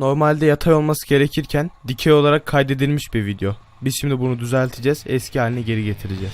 Normalde yatay olması gerekirken dikey olarak kaydedilmiş bir video. Biz şimdi bunu düzelteceğiz, eski haline geri getireceğiz.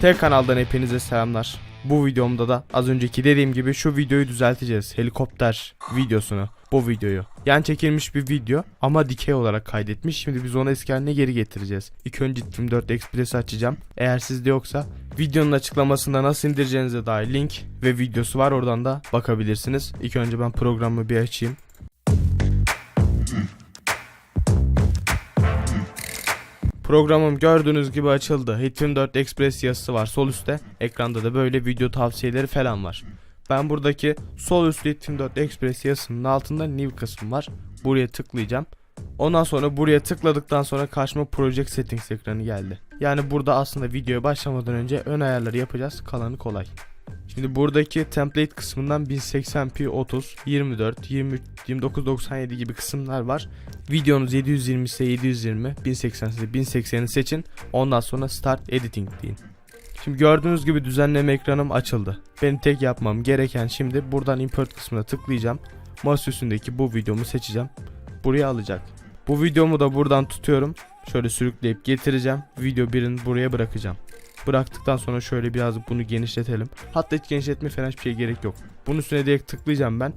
Tek kanaldan hepinize selamlar. Bu videomda da az önceki dediğim gibi şu videoyu düzelteceğiz. Helikopter videosunu. Bu videoyu. Yan çekilmiş bir video ama dikey olarak kaydetmiş. Şimdi biz onu eski haline geri getireceğiz. İlk önce Trim 4 Express'i açacağım. Eğer sizde yoksa videonun açıklamasında nasıl indireceğinize dair link ve videosu var. Oradan da bakabilirsiniz. İlk önce ben programı bir açayım. Programım gördüğünüz gibi açıldı. Hitrim 4 Express yazısı var sol üstte. Ekranda da böyle video tavsiyeleri falan var. Ben buradaki sol üstte Hitrim 4 Express yazısının altında new kısmı var. Buraya tıklayacağım. Ondan sonra buraya tıkladıktan sonra karşıma Project Settings ekranı geldi. Yani burada aslında videoya başlamadan önce ön ayarları yapacağız. Kalanı kolay. Şimdi buradaki template kısmından 1080p 30, 24, 23, 2997 gibi kısımlar var. Videonuz 720 ise 720, 1080 ise 1080'i seçin. Ondan sonra Start Editing deyin. Şimdi gördüğünüz gibi düzenleme ekranım açıldı. Benim tek yapmam gereken şimdi buradan import kısmına tıklayacağım. Masa üstündeki bu videomu seçeceğim. Buraya alacak. Bu videomu da buradan tutuyorum. Şöyle sürükleyip getireceğim. Video 1'ini buraya bırakacağım. Bıraktıktan sonra şöyle biraz bunu genişletelim. Hatta hiç genişletme falan hiçbir şey gerek yok. Bunun üstüne direkt tıklayacağım ben.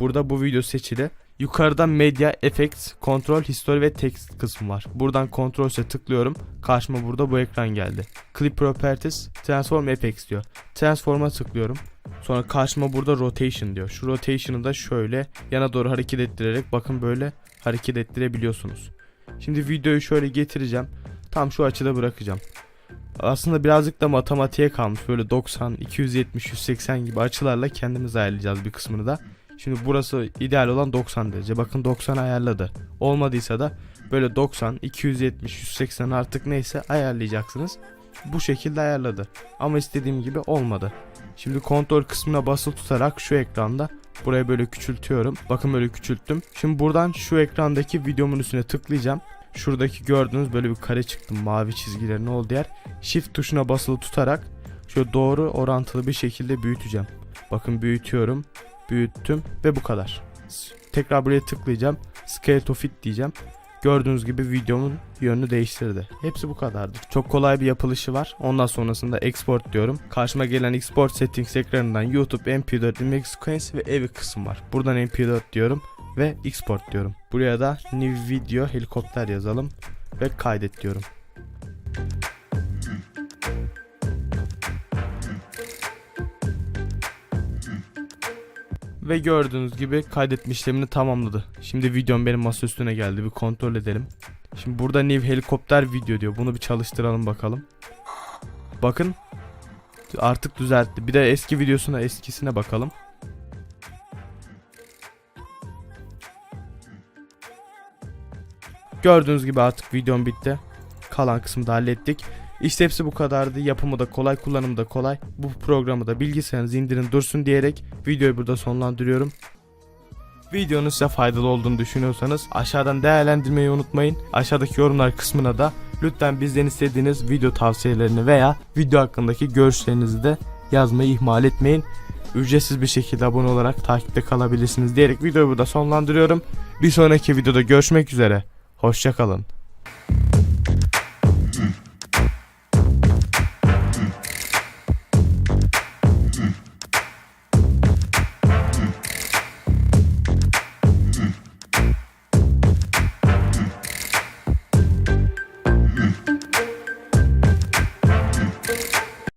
Burada bu video seçili. Yukarıda Media, Effects, Control, History ve Text kısmı var. Buradan Control'e tıklıyorum. Karşıma burada bu ekran geldi. Clip Properties, Transform Effects diyor. Transform'a tıklıyorum. Sonra karşıma burada Rotation diyor. Şu Rotation'ı da şöyle yana doğru hareket ettirerek bakın böyle hareket ettirebiliyorsunuz. Şimdi videoyu şöyle getireceğim. Tam şu açıda bırakacağım. Aslında birazcık da matematiğe kalmış. Böyle 90, 270, 180 gibi açılarla kendimiz ayarlayacağız bir kısmını da. Şimdi burası ideal olan 90 derece. Bakın 90 ayarladı. Olmadıysa da böyle 90, 270, 180 artık neyse ayarlayacaksınız. Bu şekilde ayarladı. Ama istediğim gibi olmadı. Şimdi kontrol kısmına basılı tutarak şu ekranda buraya böyle küçültüyorum. Bakın böyle küçülttüm. Şimdi buradan şu ekrandaki videomun üstüne tıklayacağım. Şuradaki gördüğünüz böyle bir kare çıktı mavi çizgilerin olduğu yer. Shift tuşuna basılı tutarak şöyle doğru orantılı bir şekilde büyüteceğim. Bakın büyütüyorum. Büyüttüm ve bu kadar. Tekrar buraya tıklayacağım. Scale to fit diyeceğim. Gördüğünüz gibi videomun yönünü değiştirdi. Hepsi bu kadardı. Çok kolay bir yapılışı var. Ondan sonrasında export diyorum. Karşıma gelen export settings ekranından YouTube, MP4, Image Sequence ve Evi kısım var. Buradan MP4 diyorum ve export diyorum. Buraya da new video helikopter yazalım ve kaydet diyorum. Ve gördüğünüz gibi kaydetme işlemini tamamladı. Şimdi videom benim masa üstüne geldi. Bir kontrol edelim. Şimdi burada new helikopter video diyor. Bunu bir çalıştıralım bakalım. Bakın artık düzeltti. Bir de eski videosuna eskisine bakalım. Gördüğünüz gibi artık videom bitti. Kalan kısmı da hallettik. İşte hepsi bu kadardı. Yapımı da kolay, kullanımı da kolay. Bu programı da bilgisayarınıza indirin dursun diyerek videoyu burada sonlandırıyorum. Videonun size faydalı olduğunu düşünüyorsanız aşağıdan değerlendirmeyi unutmayın. Aşağıdaki yorumlar kısmına da lütfen bizden istediğiniz video tavsiyelerini veya video hakkındaki görüşlerinizi de yazmayı ihmal etmeyin. Ücretsiz bir şekilde abone olarak takipte kalabilirsiniz diyerek videoyu burada sonlandırıyorum. Bir sonraki videoda görüşmek üzere. Hoşçakalın.